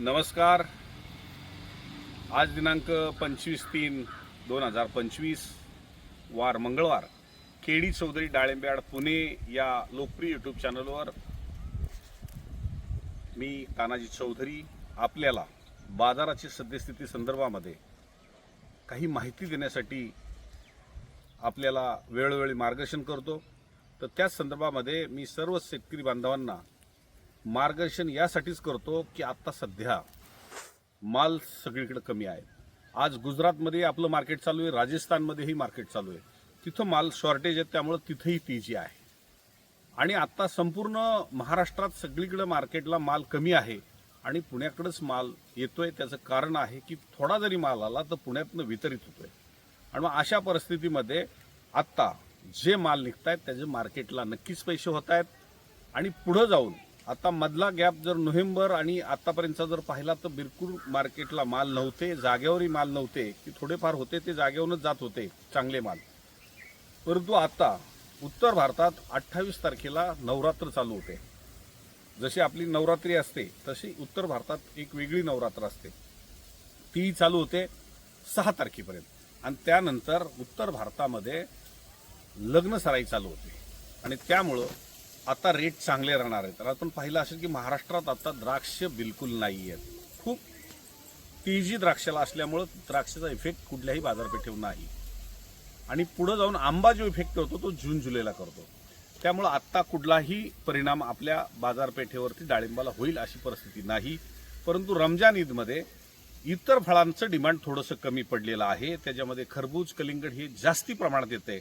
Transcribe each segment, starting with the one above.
नमस्कार. आज दिनांक पंचवीस तीन दोन हजार पंचवीस वार मंगळवार. केडी चौधरी डाळिंब्याड पुणे या लोकप्रिय यूट्यूब चॅनलवर मी तानाजी चौधरी आपल्याला बाजाराची सद्यस्थिती संदर्भामध्ये काही माहिती देण्यासाठी आपल्याला वेळोवेळी मार्गदर्शन करतो. तर त्याच संदर्भामध्ये मी सर्व शेतकरी बांधवांना मार्गदर्शन यासाठीच करतो की आत्ता सध्या माल सगळीकडे कमी आहे. आज गुजरातमध्ये आपलं मार्केट चालू आहे राजस्थानमध्येही मार्केट चालू आहे. तिथं माल शॉर्टेज आहे त्यामुळं तिथंही तेजी आहे. आणि आत्ता संपूर्ण महाराष्ट्रात सगळीकडे मार्केटला माल कमी आहे आणि पुण्याकडेच माल येतोय. त्याचं कारण आहे की थोडा जरी माल आला तर पुण्यातनं वितरित होतोय. आणि मग अशा परिस्थितीमध्ये आत्ता जे माल निघत आहेत त्याचे मार्केटला नक्कीच पैसे होत आहेत आणि पुढं जाऊन आता मधला गॅप जर नोव्हेंबर आणि आतापर्यंतचा जर पाहिला तर बिरकूर मार्केटला माल नव्हते जागेवरही माल नव्हते. की थोडेफार होते ते जागेवरूनच जात होते चांगले माल. परंतु आता उत्तर भारतात अठ्ठावीस तारखेला नवरात्र चालू होते. जशी आपली नवरात्री असते तशी उत्तर भारतात एक वेगळी नवरात्र असते. ती चालू होते सहा तारखेपर्यंत. आणि त्यानंतर उत्तर भारतामध्ये लग्न सराई चालू होते. आणि त्यामुळं आता रेट चांगले राहणार आहेत. तर आपण पाहिलं असेल की महाराष्ट्रात आता द्राक्ष बिलकुल नाही आहेत खूप तेजी द्राक्षाला असल्यामुळं द्राक्षाचा इफेक्ट कुठल्याही बाजारपेठेवर नाही. आणि पुढं जाऊन आंबा जो इफेक्ट करतो तो जून जुलैला करतो. त्यामुळं आत्ता कुठलाही परिणाम आपल्या बाजारपेठेवरती डाळिंबाला होईल अशी परिस्थिती नाही. परंतु रमजान ईदमध्ये इतर फळांचं डिमांड थोडंसं कमी पडलेलं आहे. त्याच्यामध्ये खरबूज कलिंगड हे जास्ती प्रमाणात येते.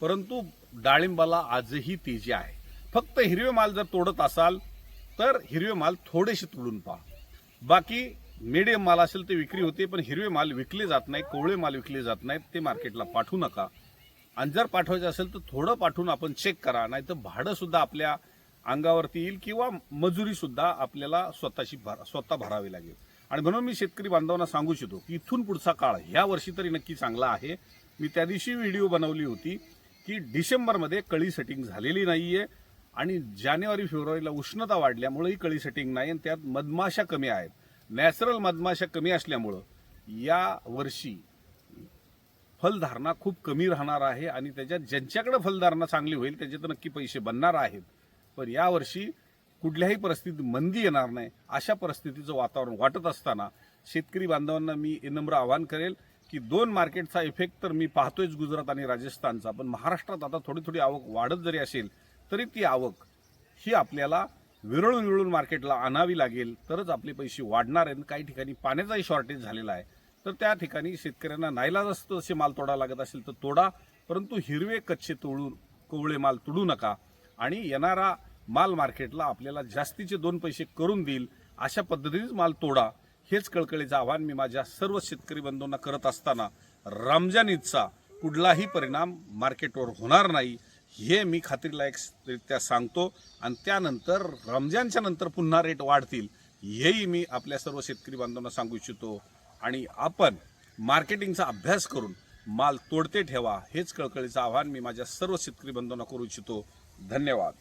परंतु डाळिंबाला आजही तेजी आहे. फक्त हिरवे माल जर तोडत असाल तर हिरवे माल थोडेसे तोडून पहा. बाकी मिडियम माल असेल ते विक्री होते पण हिरवे माल विकले जात नाही कोवळे माल विकले जात नाहीत ते मार्केटला पाठवू नका. आणि जर पाठवायचं असेल तर थोडं पाठवून आपण चेक करा नाही तर भाडंसुद्धा आपल्या अंगावरती येईल किंवा मजुरीसुद्धा आपल्याला स्वतःची भर स्वतः भरावी लागेल. आणि म्हणून मी शेतकरी बांधवांना सांगू इच्छितो की इथून पुढचा काळ ह्या वर्षी तरी नक्की चांगला आहे. मी त्या दिवशी व्हिडिओ बनवली होती की डिसेंबरमध्ये कळी सेटिंग झालेली नाही आहे आणि जानेवारी फेब्रुवारीला उष्णता वाढल्यामुळेही कळी सेटिंग नाही आणि त्यात मधमाशा कमी आहेत. नॅचरल मधमाशा कमी असल्यामुळं या वर्षी फलधारणा खूप कमी राहणार आहे आणि त्याच्यात ज्यांच्याकडे फलधारणा चांगली होईल त्याचे तर नक्की पैसे बनणार आहेत. पण यावर्षी कुठल्याही परिस्थितीत मंदी येणार नाही. अशा परिस्थितीचं वातावरण वाटत असताना शेतकरी बांधवांना मी नम्र आवाहन करेल की दोन मार्केटचा इफेक्ट तर मी पाहतोयच गुजरात आणि राजस्थानचा. पण महाराष्ट्रात आता थोडी थोडी आवक वाढत जरी असेल तरी ती आवक ही आपल्याला विरळून विरळून मार्केटला आणावी लागेल. तरच आपले पैसे वाढणार आहेत. काही ठिकाणी पाण्याचाही शॉर्टेज झालेला आहे. तर त्या ठिकाणी शेतकऱ्यांना नाईलाज असतो असे माल तोडा लागत असेल तर तोडा. परंतु हिरवे कच्चे तोडून कोवळे माल तोडू नका. आणि येणारा माल मार्केटला आपल्याला जास्तीचे दोन पैसे करून देईल. अशा पद्धतीनेच माल तोडा. हेच कळकळीचं आव्हान मी माझ्या सर्व शेतकरी बंधूंना करत असताना रमजान ईदचा कुठलाही परिणाम मार्केटवर होणार नाही. हे मी खात्रीलायकरित्या सांगतो. आणि त्यानंतर रमजानच्या नंतर पुन्हा रेट वाढतील हेही मी आपल्या सर्व शेतकरी बांधवांना सांगू इच्छितो. आणि आपण मार्केटिंगचा अभ्यास करून माल तोडते ठेवा हेच कळकळीचं आव्हान मी माझ्या सर्व शेतकरी बांधवांना करू इच्छितो. धन्यवाद.